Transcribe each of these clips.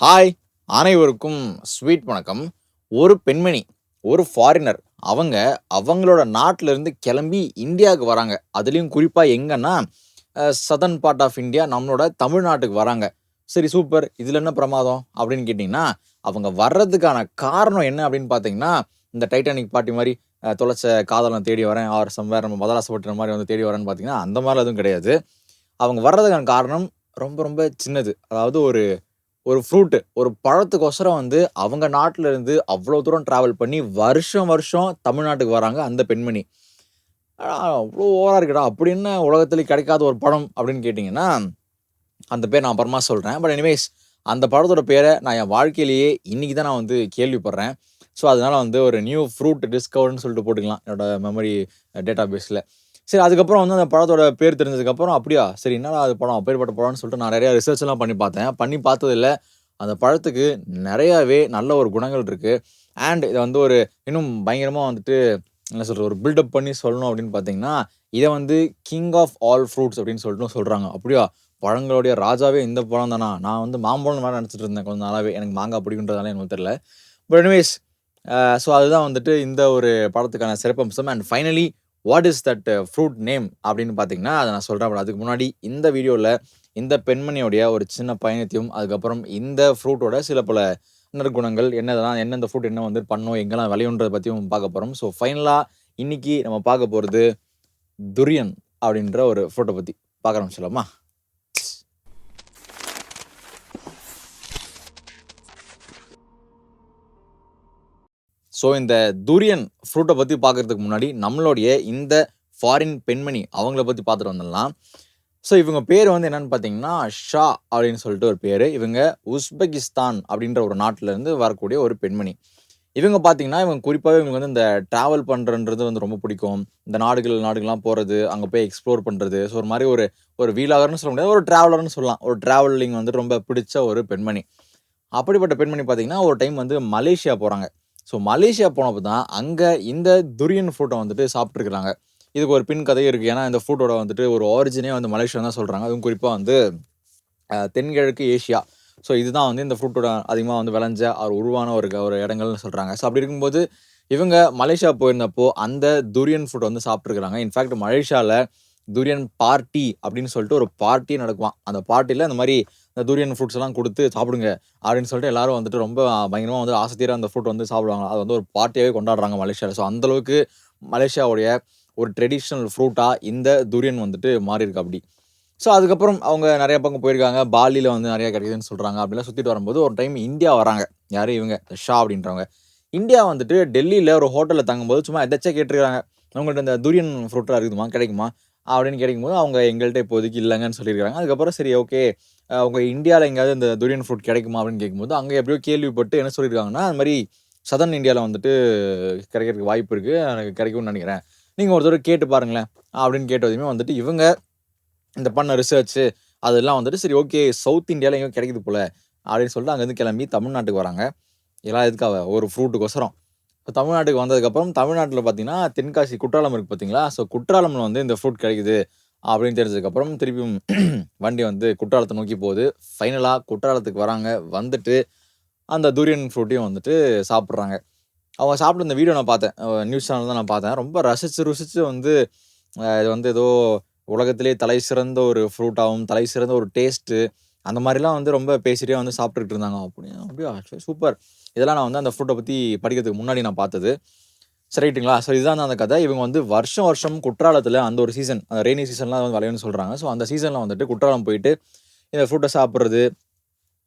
Hi. அனைவருக்கும் sweet வணக்கம். ஒரு பெண்மணி ஒரு ஃபாரினர் அவங்க அவங்களோட நாட்டுல இருந்து கிளம்பி இந்தியாவுக்கு வராங்க. அதுலேயும் குறிப்பாக எங்கன்னா சதர்ன் பார்ட் ஆஃப் இந்தியா நம்மளோட தமிழ்நாட்டுக்கு வராங்க. சரி சூப்பர் இதில் என்ன பிரமாதம்? அப்படின்னு கேட்டிங்கன்னா அவங்க வர்றதுக்கான காரணம் என்ன அப்படின்னு பார்த்தீங்கன்னா இந்த டைட்டானிக் பாட்டி மாதிரி தொலைச்ச காதலன் தேடி வரேன் ஆர் சம்வேர் நம்ம மதராசப்பட்டின மாதிரி வந்து தேடி வரேன்னு பார்த்தீங்கன்னா அந்த மாதிரிலாம் எதுவும் கிடையாது. அவங்க வர்றதுக்கான காரணம் ரொம்ப ரொம்ப சின்னது. அதாவது ஒரு ஒரு ஃப்ரூட்டு ஒரு பழத்துக்கோசரம் வந்து அவங்க நாட்டில் இருந்து அவ்வளோ தூரம் ட்ராவல் பண்ணி வருஷம் வருஷம் தமிழ்நாட்டுக்கு வராங்க அந்த பெண்மணி. அவ்வளோ ஓவராக இருக்குடா அப்படி என்ன உலகத்துல கிடைக்காத ஒரு படம் அப்படின்னு கேட்டிங்கன்னா அந்த பேர் நான் அப்புறமா சொல்கிறேன் பட் எனிவேஸ் அந்த படத்தோட பேரை நான் என் வாழ்க்கையிலேயே இன்றைக்கி தான் நான் வந்து கேள்விப்படுறேன். ஸோ அதனால வந்து ஒரு நியூ ஃப்ரூட் டிஸ்கவர்னு சொல்லிட்டு போட்டுக்கலாம் என்னோட மெமரி டேட்டா பேஸில் சரி அதுக்கப்புறம் வந்து அந்த படத்தோட பேர் தெரிஞ்சதுக்கப்புறம் அப்படியா? சரி என்னடா அது படம் அப்பேற்பட்ட படம்னு சொல்லிட்டு நான் நிறையா ரிசர்ச்லாம் எல்லாம் பண்ணி பார்த்தேன். பண்ணி பார்த்ததில்ல. அந்த பழத்துக்கு நிறையாவே நல்ல ஒரு குணங்கள் இருக்குது அண்ட் இதை வந்து ஒரு இன்னும் பயங்கரமாக வந்துட்டு என்ன சொல்கிறது ஒரு பில்டப் பண்ணி சொல்லணும் அப்படின்னு பார்த்தீங்கன்னா இதை வந்து கிங் ஆஃப் ஆல் ஃப்ரூட்ஸ் அப்படின்னு சொல்லிட்டு சொல்கிறாங்க அப்படியா? பழங்களுடைய ராஜாவே இந்த பழம் தானா? நான் வந்து மாம்பழம் மாதிரி நினச்சிட்டு இருந்தேன் கொஞ்சம் நாளாவே. எனக்கு மாங்காய் பிடிக்குன்றதால எனக்கு தெரியல. பட் எனிவேஸ் ஸோ அதுதான் வந்துட்டு இந்த ஒரு படத்துக்கான சிறப்பம்சம். And finally what is that fruit name அப்படின்னு பார்த்தீங்கன்னா அதை நான் சொல்கிறேன் அதுக்கு முன்னாடி இந்த வீடியோவில் இந்த பெண்மணியோடைய ஒரு சின்ன பயணத்தையும் அதுக்கப்புறம் இந்த ஃப்ரூட்டோட சில பல நற்குணங்கள் என்னதெல்லாம் எந்தெந்த ஃப்ரூட் என்ன வந்து பண்ணோம் எங்கெல்லாம் விளையுன்றதை பற்றியும் பார்க்க போகிறோம் ஸோ ஃபைனலாக இன்றைக்கி நம்ம பார்க்க போகிறது துரியன் அப்படின்ற ஒரு ஃப்ரூட்டை பற்றி பார்க்க ஆரம்பிச்சிடலாமா ஸோ இந்த துரியன் ஃப்ரூட்டை பற்றி பார்க்கறதுக்கு முன்னாடி நம்மளுடைய இந்த ஃபாரின் பெண்மணி அவங்கள பற்றி பார்த்துட்டு வந்துடலாம். ஸோ இவங்க பேர் வந்து என்னன்னு பார்த்தீங்கன்னா ஷா அப்படின்னு சொல்லிட்டு ஒரு பேர். இவங்க உஸ்பெகிஸ்தான் அப்படின்ற ஒரு நாட்டிலேருந்து வரக்கூடிய ஒரு பெண்மணி. இவங்க பார்த்தீங்கன்னா இவங்க குறிப்பாகவே இவங்க வந்து இந்த ட்ராவல் பண்ணுறன்றது வந்து ரொம்ப பிடிக்கும். இந்த நாடுகள் நாடுகள்லாம் போகிறது அங்கே போய் எக்ஸ்ப்ளோர் பண்ணுறது ஸோ ஒரு மாதிரி ஒரு ஒரு வீலாகர்னு சொல்ல முடியாது ஒரு ட்ராவலர்னு சொல்லலாம். ஒரு ட்ராவலிங் வந்து ரொம்ப பிடிச்ச ஒரு பெண்மணி. அப்படிப்பட்ட பெண்மணி பார்த்தீங்கன்னா ஒரு டைம் வந்து மலேசியா போகிறாங்க ஸோ மலேசியா போனப்போ தான் அங்கே இந்த துரியன் ஃப்ரூட்டை வந்துட்டு சாப்பிட்ருக்குறாங்க இதுக்கு ஒரு பின் கதையும் இருக்குது ஏன்னா இந்த ஃப்ரூட்டோட வந்துட்டு ஒரு ஆரிஜினே வந்து மலேசியா தான் சொல்கிறாங்க அதுவும் குறிப்பாக வந்து தென்கிழக்கு ஏஷியா ஸோ இதுதான் வந்து இந்த ஃப்ரூட்டோட அதிகமாக வந்து விளைஞ்ச ஒரு உருவான ஒரு ஒரு இடங்கள்னு சொல்கிறாங்க ஸோ அப்படி இருக்கும்போது இவங்க மலேசியா போயிருந்தப்போ அந்த துரியன் ஃபுட் வந்து சாப்பிட்ருக்குறாங்க இன்ஃபேக்ட் மலேசியாவில் துரியன் பார்ட்டி அப்படின்னு சொல்லிட்டு ஒரு பார்ட்டி நடக்குவான் அந்த பார்ட்டியில் இந்த மாதிரி இந்த துரியன் ஃப்ரூட்ஸ் எல்லாம் கொடுத்து சாப்பிடுங்க அப்படின்னு சொல்லிட்டு எல்லாரும் வந்துட்டு ரொம்ப பயங்கரமாக வந்து ஆசைத்தீர அந்த ஃப்ரூட் வந்து சாப்பிடுவாங்க. அது வந்து ஒரு பார்ட்டியாகவே கொண்டாடுறாங்க மலேசியாவில் ஸோ அந்தளவுக்கு மலேசியாவுடைய ஒரு ட்ரெடிஷ்னல் ஃப்ரூட்டாக இந்த துரியன் வந்துட்டு மாறி இருக்கு அப்படி. ஸோ அதுக்கப்புறம் அவங்க நிறைய பக்கம் போயிருக்காங்க. பாலியில் வந்து நிறையா கிடைக்குதுன்னு சொல்கிறாங்க அப்படிலாம் சுற்றிட்டு வரும்போது ஒரு டைம் இந்தியா வராங்க. யார் இவங்க? ஷா அப்படின்றவங்க. இந்தியா வந்துட்டு டெல்லியில் ஒரு ஹோட்டலில் தங்கும்போது சும்மா எதாச்சும் கேட்டிருக்காங்க. அவங்கள்ட்ட இந்த துரியன் ஃப்ரூட்டாக இருக்குதுமா? கிடைக்குமா? அப்படின்னு கேட்கும்போது அவங்க எங்கள்கிட்ட இப்போதைக்கு இல்லைங்கன்னு சொல்லியிருக்காங்க. அதுக்கப்புறம் சரி ஓகே அவங்க இந்தியாவில் எங்கேயாவது இந்த துரியன் ஃப்ரூட் கிடைக்குமா அப்படின்னு கேட்கும்போது அங்கே எப்படியோ கேள்விப்பட்டு என்ன சொல்லியிருக்காங்கன்னா அது மாதிரி சதர்ன் இந்தியாவில் வந்துட்டு கிடைக்கிறதுக்கு வாய்ப்பு இருக்குது எனக்கு கிடைக்கும்னு நினைக்கிறேன். நீங்கள் ஒரு தடவை கேட்டு பாருங்களேன். அப்படின்னு கேட்டதுமே வந்துட்டு இவங்க இந்த பண்ண ரிசர்ச்சு அதெல்லாம் வந்துட்டு சரி ஓகே சவுத் இந்தியாவில் எங்கேயோ கிடைக்குது போல் அப்படின்னு சொல்லிட்டு அங்கேருந்து கிளம்பி தமிழ்நாட்டுக்கு வராங்க. எல்லாம் எதுக்காக ஒரு ஃப்ரூட்டுக்கோசரம் தமிழ்நாட்டுக்கு வந்ததுக்கப்புறம் தமிழ்நாட்டில் பார்த்தீங்கன்னா தென்காசி குற்றாலம் இருக்குது பார்த்தீங்களா? ஸோ குற்றாலமில் வந்து இந்த ஃப்ரூட் கிடைக்குது அப்படின்னு தெரிஞ்சதுக்கப்புறம் திருப்பியும் வண்டி வந்து குற்றாலத்தை நோக்கி போகுது. ஃபைனலாக குற்றாலத்துக்கு வராங்க. வந்துட்டு அந்த துரியன் ஃப்ரூட்டையும் வந்துட்டு சாப்பிட்றாங்க. அவங்க சாப்பிட்ட இந்த வீடியோ நான் பார்த்தேன். நியூஸ் சேனல் தான் நான் பார்த்தேன். ரொம்ப ரசித்து ருசித்து வந்து இது வந்து ஏதோ உலகத்திலே தலை சிறந்த ஒரு ஃப்ரூட்டாகவும் தலை சிறந்த ஒரு டேஸ்ட்டு அந்த மாதிரிலாம் வந்து ரொம்ப பேசிட்டே வந்து சாப்பிட்டுக்கிட்டு இருந்தாங்க அப்படியா? அப்படியா சூப்பர் இதெல்லாம் நான் வந்து அந்த ஃப்ரூட்டை பற்றி படிக்கிறதுக்கு முன்னாடி நான் பார்த்தது. சரி ரைட்டுங்களா ஸோ இதுதான் அந்த கதை. இவங்க வந்து வருஷம் வருஷம் குற்றாலத்தில் அந்த ஒரு சீசன் அந்த ரெய்னி சீசன்லாம் வந்து விளையும்னு சொல்கிறாங்க ஸோ அந்த சீசனில் வந்துட்டு குற்றாலம் போயிட்டு இந்த ஃப்ரூட்டை சாப்பிட்றது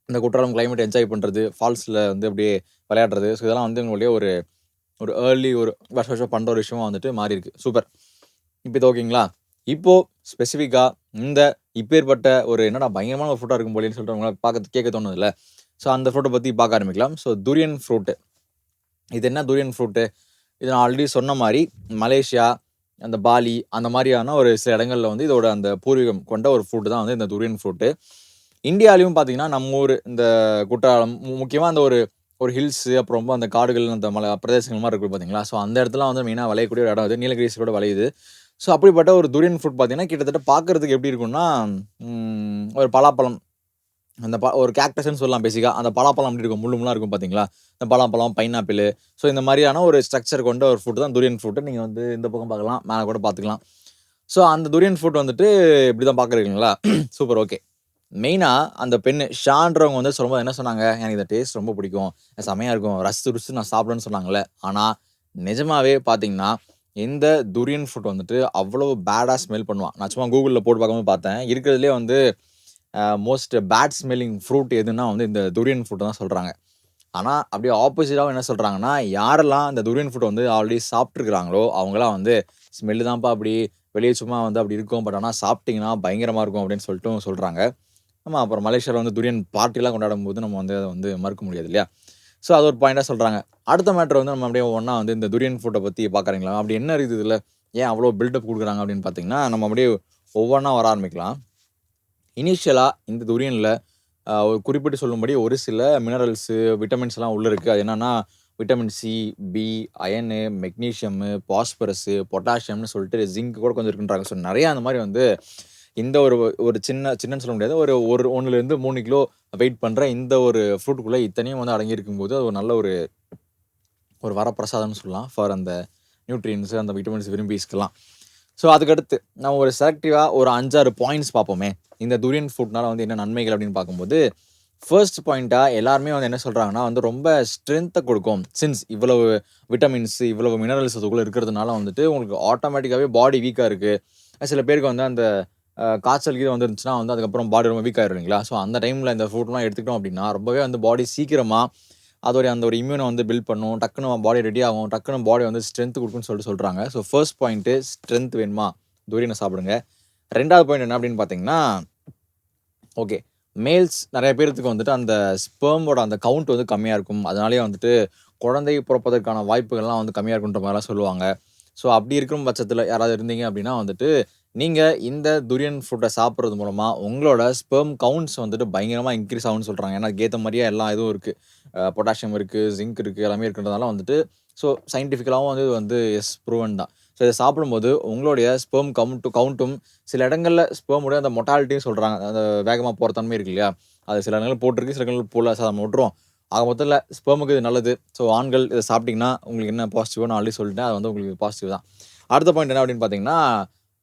இந்த குற்றாலம் கிளைமேட் என்ஜாய் பண்ணுறது ஃபால்ஸில் வந்து அப்படியே விளையாடுறது. ஸோ இதெல்லாம் வந்து எங்களுடைய ஒரு ஒரு ஏர்லி ஒரு வருஷம் வருஷம் பண்ணுற ஒரு விஷயமா வந்துட்டு மாறி இருக்கு சூப்பர் இப்போ இது ஓகேங்களா இப்போது ஸ்பெசிஃபிக்காக இந்த இப்பேற்பட்ட ஒரு என்னடா பயங்கரமான ஒரு ஃப்ரூட்டாக இருக்கும் போலேன்னு சொல்லிட்டு உங்களை பார்க்க கேட்க தோணுதில்ல. ஸோ அந்த ஃப்ரூட்டை பற்றி பார்க்க ஆரம்பிக்கலாம். ஸோ துரியன் ஃப்ரூட்டு இது என்ன துரியன் ஃப்ரூட்டு இது நான் ஆல்ரெடி சொன்ன மாதிரி மலேசியா அந்த பாலி அந்த மாதிரியான ஒரு சில இடங்களில் வந்து இதோட அந்த பூர்வீகம் கொண்ட ஒரு ஃப்ரூட்டு தான் வந்து இந்த துரியன் ஃப்ரூட்டு இந்தியாலையும் பார்த்தீங்கன்னா நம்ம ஊர் இந்த குற்றாலம் முக்கியமாக அந்த ஒரு ஒரு ஹில்ஸு அப்புறம் ரொம்ப அந்த காடுகள் அந்த மலை பிரதேசங்கள் மாதிரி இருக்குது பார்த்தீங்களா ஸோ அந்த இடத்துல வந்து மெயினாக விளையக்கூடிய ஒரு இடம் அது. நீலகிரிஸ் கூட விளையுது. ஸோ அப்படிப்பட்ட ஒரு துரியன் ஃப்ரூட் பார்த்தீங்கன்னா கிட்டத்தட்ட பார்க்குறதுக்கு எப்படி இருக்கும்னா ஒரு பலாப்பழம். அந்த ப ஒரு கேக்டஸ்ன்னு சொல்லலாம் பேசிக்காக அந்த பலாப்பழம் அப்படி இருக்கும்? முள்ளு முள்ளாக இருக்கும் பார்த்தீங்களா? இந்த பலாப்பழம் பைனாப்பிள் ஸோ இந்த மாதிரியான ஒரு ஸ்ட்ரக்சர் கொண்ட ஒரு ஃபுட்டு தான் துரியன் ஃப்ரூட்டு நீங்கள் வந்து இந்த பக்கம் பார்க்கலாம் மேலே கூட பார்த்துக்கலாம். ஸோ அந்த துரியன் ஃப்ரூட் வந்துட்டு இப்படி தான் பார்க்குறீங்களா சூப்பர் ஓகே மெயினாக அந்த பெண்ணு ஷான்றவங்க வந்து சொல்லும்போது என்ன சொன்னாங்க? எனக்கு இந்த டேஸ்ட் ரொம்ப பிடிக்கும். செமையாக இருக்கும். ரசித்து ருசித்து நான் சாப்பிடுன்னு சொன்னாங்களே ஆனால் நிஜமாகவே பார்த்தீங்கன்னா இந்த துரியன் ஃப்ரூட் வந்துட்டு அவ்வளோ பேடாக ஸ்மெல் பண்ணுவான். நான் சும்மா கூகுளில் போட்டு பார்க்கும்போது பார்த்தேன். இருக்கிறதுலே வந்து மோஸ்ட் பேட் ஸ்மெல்லிங் ஃப்ரூட் எதுன்னா வந்து இந்த துரியன் ஃப்ரூட் தான் சொல்கிறாங்க ஆனால் அப்படியே ஆப்போசிட்டாகவும் என்ன சொல்கிறாங்கன்னா யாரெல்லாம் இந்த துரியன் ஃப்ரூட் வந்து ஆல்ரெடி சாப்பிட்ருக்குறாங்களோ அவங்களாம் வந்து ஸ்மெல்லு தான்ப்பா அப்படி வெளியே சும்மா வந்து அப்படி இருக்கும். பட் ஆனால் சாப்பிட்டிங்கன்னா பயங்கரமாக இருக்கும். அப்படின்னு சொல்லிட்டு சொல்கிறாங்க ஆமாம் அப்புறம் மலேசியாவில் வந்து துரியன் பார்ட்டிலாம் கொண்டாடும் போது நம்ம வந்து அதை வந்து மறுக்க முடியாது இல்லையா? ஸோ அது ஒரு பாயிண்டாக சொல்கிறாங்க அடுத்த மேட்ரு வந்து நம்ம அப்படியே ஒன்றா வந்து இந்த துரியன் ஃபுட்டை பற்றி பார்க்குறீங்களா? அப்படி என்ன இருக்குது இதில்? ஏன் அவ்வளோ பில்டப் கொடுக்குறாங்க அப்படின்னு பார்த்தீங்கன்னா நம்ம அப்படியே ஒவ்வொன்றா வர ஆரம்பிக்கலாம். இனிஷியலாக இந்த துரியனில் ஒரு குறிப்பிட்டு சொல்லும்படி ஒரு சில மினரல்ஸு விட்டமின்ஸ் எல்லாம் உள்ளே இருக்குது அது என்னென்னா vitamin C B iron magnesium phosphorus பொட்டாசியம்னு சொல்லிட்டு ஜிங்க் கூட கொஞ்சம் இருக்குன்றாங்க. ஸோ நிறையா அந்த மாதிரி வந்து இந்த ஒரு ஒரு சின்ன சின்னன்னு சொல்ல முடியாது. ஒரு ஒரு ஒன்றுலேருந்து மூணு கிலோ வெயிட் பண்ணுற இந்த ஒரு ஃப்ரூட்டுக்குள்ளே இத்தனையும் வந்து அடங்கியிருக்கும் போது அது ஒரு நல்ல ஒரு ஒரு வரப்பிரசாதம்னு சொல்லலாம் ஃபார் அந்த நியூட்ரியன்ஸு அந்த விட்டமின்ஸ் விரும்பிஸ்க்கெல்லாம் ஸோ அதுக்கடுத்து நம்ம ஒரு செலக்டிவாக ஒரு அஞ்சாறு பாயிண்ட்ஸ் பார்ப்போமே. இந்த துரியன் ஃபுட்னால வந்து என்ன நன்மைகள் அப்படின்னு பார்க்கும்போது ஃபர்ஸ்ட் பாயிண்ட்டாக எல்லாருமே வந்து என்ன சொல்கிறாங்கன்னா வந்து ரொம்ப ஸ்ட்ரென்த்தை கொடுக்கும். சின்ஸ் இவ்வளவு விட்டமின்ஸ் இவ்வளவு மினரல்ஸ் அதுக்குள்ளே இருக்கிறதுனால வந்துட்டு உங்களுக்கு ஆட்டோமேட்டிக்காகவே பாடி வீக்காக இருக்குது சில பேருக்கு வந்து அந்த காய்ச்சல் கீழே வந்துருந்துச்சுன்னா வந்து அதுக்கப்புறம் பாடி ரொம்ப வீக் ஆயிரும் இல்லைங்களா ஸோ அந்த டைமில் இந்த ஃபுட்லாம் எடுத்துக்கிட்டோம் அப்படின்னா ரொம்பவே வந்து பாடி சீக்கிரமாக அதோடைய அந்த ஒரு இம்யூனை வந்து பில்ட் பண்ணும். டக்குன்னு பாடி ரெடி ஆகும். டக்குன்னு பாடி வந்து ஸ்ட்ரென்த் கொடுக்குன்னு சொல்லிட்டு சொல்கிறாங்க ஸோ ஃபர்ஸ்ட் பாயிண்ட்டு ஸ்ட்ரென்த் வேணுமா? தூரியனை சாப்பிடுங்க. ரெண்டாவது பாயிண்ட் என்ன அப்படின்னு பார்த்தீங்கன்னா ஓகே மேல்ஸ் நிறைய பேர்த்துக்கு வந்துட்டு அந்த ஸ்பெர்மோட அந்த கவுண்ட் வந்து கம்மியாக இருக்கும். அதனாலேயே வந்துட்டு குழந்தை பிறப்பதற்கான வாய்ப்புகள்லாம் வந்து கம்மியாக இருக்குன்ற மாதிரிலாம் சொல்லுவாங்க. ஸோ அப்படி இருக்கும் பட்சத்தில் யாராவது இருந்தீங்க அப்படின்னா வந்துட்டு நீங்கள் இந்த துரியன் ஃப்ரூட்டை சாப்பிட்றது மூலமாக உங்களோட ஸ்பெர்ம் கவுண்ட்ஸ் வந்துட்டு பயங்கரமாக இன்க்ரீஸ் ஆகும்னு சொல்கிறாங்க ஏன்னா அதுக்கேற்ற மாதிரியே எல்லா இதுவும் இருக்குது பொட்டாசியம் இருக்குது ஜிங்க் இருக்குது எல்லாமே இருக்குன்றதால வந்துட்டு ஸோ சயின்டிஃபிக்கலாகவும் வந்து இது வந்து எஸ் ப்ரூவன் தான். ஸோ இதை சாப்பிடும்போது உங்களுடைய ஸ்பெர்ம் கவுண்ட் கவுண்ட்டும் சில இடங்களில் ஸ்பெர்முடைய அந்த மொட்டாலிட்டியும் சொல்கிறாங்க அந்த வேகமாக போகிற தன்மை இருக்கு இல்லையா? அது சில இடங்கள் போட்டிருக்கு சில இடங்கள் போல சார் நம்ம விட்டுருவோம். ஆக மொத்தத்தில் ஸ்பெர்முக்கு இது நல்லது. ஸோ ஆண்கள் இதை சாப்பிட்டிங்கன்னா உங்களுக்கு என்ன பாசிட்டிவோ நான் ஆல்ரெடி சொல்லிட்டேன். அது வந்து உங்களுக்கு பாசிட்டிவ் தான். அடுத்த பாயிண்ட் என்ன அப்படின்னு பார்த்தீங்கன்னா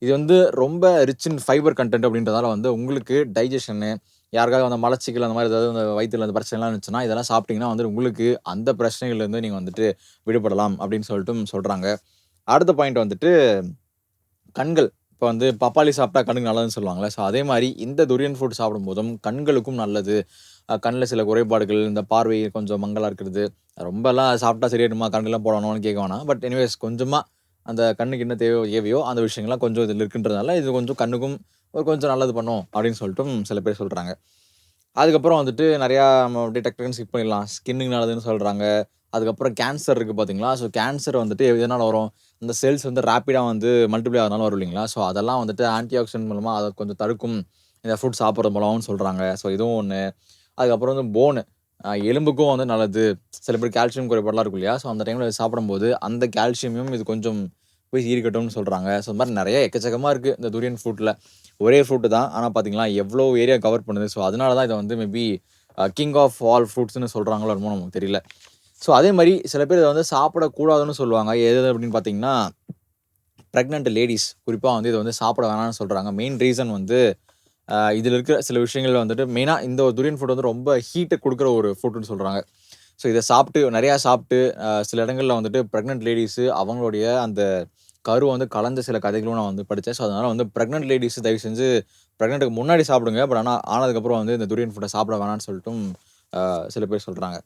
இது வந்து ரொம்ப ரிச் இன் ஃபைபர் கண்டென்ட் அப்படின்றதால வந்து உங்களுக்கு டைஜஷனு யாருக்காவது அந்த மலச்சிக்கல் அந்த மாதிரி ஏதாவது அந்த வயிற்றுல அந்த பிரச்சனைலாம் இருந்துச்சுன்னா இதெல்லாம் சாப்பிட்டிங்கன்னா வந்து உங்களுக்கு அந்த பிரச்சனைகள்லேருந்து நீங்கள் வந்துட்டு விடுபடலாம் அப்படின்னு சொல்லிட்டு சொல்கிறாங்க அடுத்த பாயிண்ட் வந்துட்டு கண்கள். இப்போ வந்து பப்பாளி சாப்பிட்டா கண்ணுக்கு நல்லதுன்னு சொல்லுவாங்களே ஸோ அதே மாதிரி இந்த துரியன் ஃபுட் சாப்பிடும்போதும் கண்களுக்கும் நல்லது. கண்ணில் சில குறைபாடுகள் இந்த பார்வை கொஞ்சம் மங்கலாக இருக்கிறது. ரொம்பலாம் சாப்பிட்டா சரியாயிடுமா கண்ணுலாம் போடணும்னு கேட்க வேணாம். பட் எனிவேஸ் கொஞ்சமாக அந்த கண்ணுக்கு என்ன தேவையோ தேவையோ அந்த விஷயங்கள்லாம் கொஞ்சம் இதில் இருக்குன்றதுனால இது கொஞ்சம் கண்ணுக்கும் ஒரு கொஞ்சம் நல்லது பண்ணும் அப்படின்னு சொல்லிட்டும் சில பேர் சொல்கிறாங்க அதுக்கப்புறம் வந்துட்டு நிறையா நம்ம அப்படியே டக்குன்னு ஸ்கிப் பண்ணிடலாம். ஸ்கின்னுக்கு நல்லதுன்னு சொல்கிறாங்க அதுக்கப்புறம் கேன்சர் இருக்குது பார்த்தீங்களா ஸோ கேன்சர் வந்துட்டு எதனால் வரும்? அந்த செல்ஸ் வந்து ரேப்பிடாக வந்து மல்டிப்ளை ஆகிறதுனால வரும் இல்லைங்களா? ஸோ அதெல்லாம் வந்துட்டு ஆன்டி ஆக்சிடென்ட் மூலமாக அதை கொஞ்சம் தடுக்கும். இந்த ஃபுட் சாப்பிட்றது மூலமாகவும் சொல்கிறாங்க ஸோ இதுவும் ஒன்று அதுக்கப்புறம் வந்து போனு எலும்புக்கும் வந்து நல்லது. சில பேர் கால்சியம் குறைபாடெலாம் இருக்கும் இல்லையா? ஸோ அந்த டைமில் சாப்பிடும்போது அந்த கால்சியமும் இது கொஞ்சம் போய் ஈர்க்கட்டும்னு சொல்கிறாங்க ஸோ இந்த மாதிரி நிறைய எக்கச்சக்கமாக இருக்குது இந்த துரியன் ஃப்ரூட்டில் ஒரே ஃப்ரூட்டு தான். ஆனால் பார்த்தீங்களா எவ்வளோ ஏரியா கவர் பண்ணுது? ஸோ அதனால தான் இதை வந்து மேபி கிங் ஆஃப் ஆல் ஃப்ரூட்ஸ்னு சொல்கிறாங்களோ என்னமோ நமக்கு தெரியல. ஸோ அதே மாதிரி சில பேர் இதை வந்து சாப்பிடக்கூடாதுன்னு சொல்லுவாங்க. எது அப்படின்னு பார்த்தீங்கன்னா ப்ரெக்னென்ட் லேடிஸ் குறிப்பாக வந்து இதை வந்து சாப்பிட வேணாம்னு சொல்கிறாங்க மெயின் ரீசன் வந்து இதில் இருக்கிற சில விஷயங்கள் வந்துட்டு மெயினாக இந்த ஒரு துரியன் ஃபுட் வந்து ரொம்ப ஹீட்டை கொடுக்குற ஒரு ஃபுட்டுன்னு சொல்கிறாங்க ஸோ இதை சாப்பிட்டு நிறையா சாப்பிட்டு சில இடங்களில் வந்துட்டு ப்ரெக்னென்ட் லேடிஸு அவங்களுடைய அந்த கரு வந்து கலந்த சில கதைகளும் நான் வந்து படித்தேன் ஸோ அதனால் வந்து ப்ரெக்னென்ட் லேடிஸ் தயவு செஞ்சு ப்ரெக்னென்ட்டுக்கு முன்னாடி சாப்பிடுங்க. பட் ஆனால் ஆனதுக்கப்புறம் வந்து இந்த துரியன் ஃபுட்டை சாப்பிட வேணாம்னு சொல்லிட்டும் சில பேர் சொல்கிறாங்க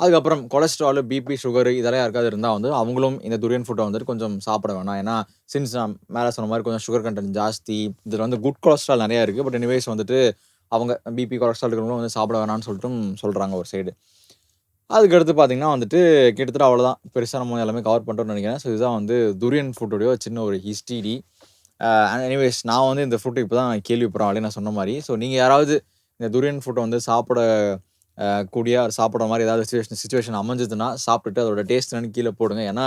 அதுக்கப்புறம் கொலஸ்ட்ரால் பிபி சுகர் இதெல்லாம் யாருக்காவது இருந்தால் வந்து அவங்களும் இந்த துரியன் ஃபுட்டை வந்துட்டு கொஞ்சம் சாப்பிட வேணாம். ஏன்னா சின்ஸ் நான் மேலே சொன்ன மாதிரி கொஞ்சம் சுகர் கண்டென்ட் ஜாஸ்தி இதில் வந்து குட் கொலஸ்ட்ரால் நிறையா இருக்குது பட் எனிவேஸ் வந்துட்டு அவங்க பிபி கொலஸ்ட்ரால் இருக்கிறவங்களும் வந்து சாப்பிட வேணாம்னு சொல்லிட்டும் சொல்கிறாங்க ஒரு சைடு அதுக்கடுத்து பார்த்தீங்கன்னா வந்துட்டு கிட்டத்தட்ட அவ்வளோதான் பெருசாக நம்ம எல்லாமே கவர் பண்ணுறோம்னு நினைக்கிறேன். ஸோ இதுதான் வந்து துரியன் ஃபுட்டோடைய சின்ன ஒரு ஹிஸ்டரி எனிவேஸ் நான் வந்து இந்த ஃபுட்டு இப்போ தான் கேள்விப்படுறேன். அப்படின்னு நான் சொன்ன மாதிரி. ஸோ நீங்கள் யாராவது இந்த துரியன் ஃபுட்டை வந்து சாப்பிட கூடிய சாப்பிட்ற மாதிரி ஏதாவது சுச்சுவேஷன் சுச்சுவேஷன் அமைஞ்சதுன்னா சாப்பிட்டுட்டு அதோட டேஸ்ட் என்னன்னு கீழே போடுங்க. ஏன்னா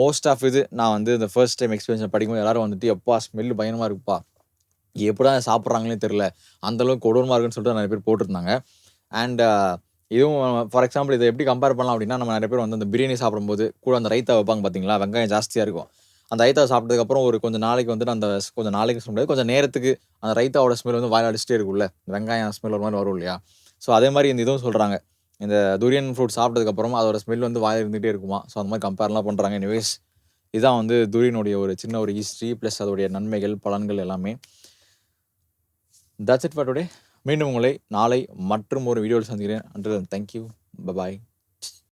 மோஸ்ட் ஆஃப் இது நான் வந்து இந்த ஃபர்ஸ்ட் டைம் எக்ஸ்பீரியன்ஸ் படிக்கும்போது எல்லாரும் வந்துட்டு எப்பா ஸ்மெல் பயங்கரமாக இருக்குப்பா. எப்படிடா சாப்பிட்றாங்களே தெரில அந்த அளவுக்கு கொடூரமாக இருக்குன்னு சொல்லிட்டு நிறைய பேர் போட்டிருந்தாங்க. அண்ட் இதுவும் ஃபார் எக்ஸாம்பிள் இதை எப்படி கம்பேர் பண்ணலாம் அப்படின்னா நம்ம நிறைய பேர் வந்து அந்த பிரியாணி சாப்பிடும்போது கூட அந்த ரைத்தா வைப்பாங்க பார்த்தீங்களா வெங்காயம் ஜாஸ்தியாக இருக்கும். அந்த ரைத்தா சாப்பிட்டதுக்கப்புறம் ஒரு கொஞ்சம் நாளைக்கு வந்துட்டு அந்த கொஞ்சம் நாளைக்கு சொல்ல முடியாது. கொஞ்சம் நேரத்துக்கு அந்த ரைத்தாவோட ஸ்மெல் வந்து வாயில் அடிச்சிட்டே இருக்கும்ல. வெங்காயம் ஸ்மெல் ஒரு மாதிரி வரும் இல்லையா? ஸோ அதே மாதிரி இந்த இதுவும் சொல்கிறாங்க இந்த துரியன் ஃப்ரூட் சாப்பிட்டதுக்கப்புறம் அதோட ஸ்மெல் வந்து வாயில் இருந்துகிட்டே இருக்குமா? ஸோ அந்த மாதிரி கம்பேர்லாம் பண்ணுறாங்க எனிவேஸ் இதான் வந்து துரியனுடைய ஒரு சின்ன ஒரு ஹிஸ்ட்ரி ப்ளஸ் அதோடைய நன்மைகள் பலன்கள் எல்லாமே. தட்ஸ் இட் ஃபார் டுடே மீண்டும் உங்களை நாளை மற்றும் ஒரு வீடியோவில் சந்திக்கிறேன். Until thank you bye bye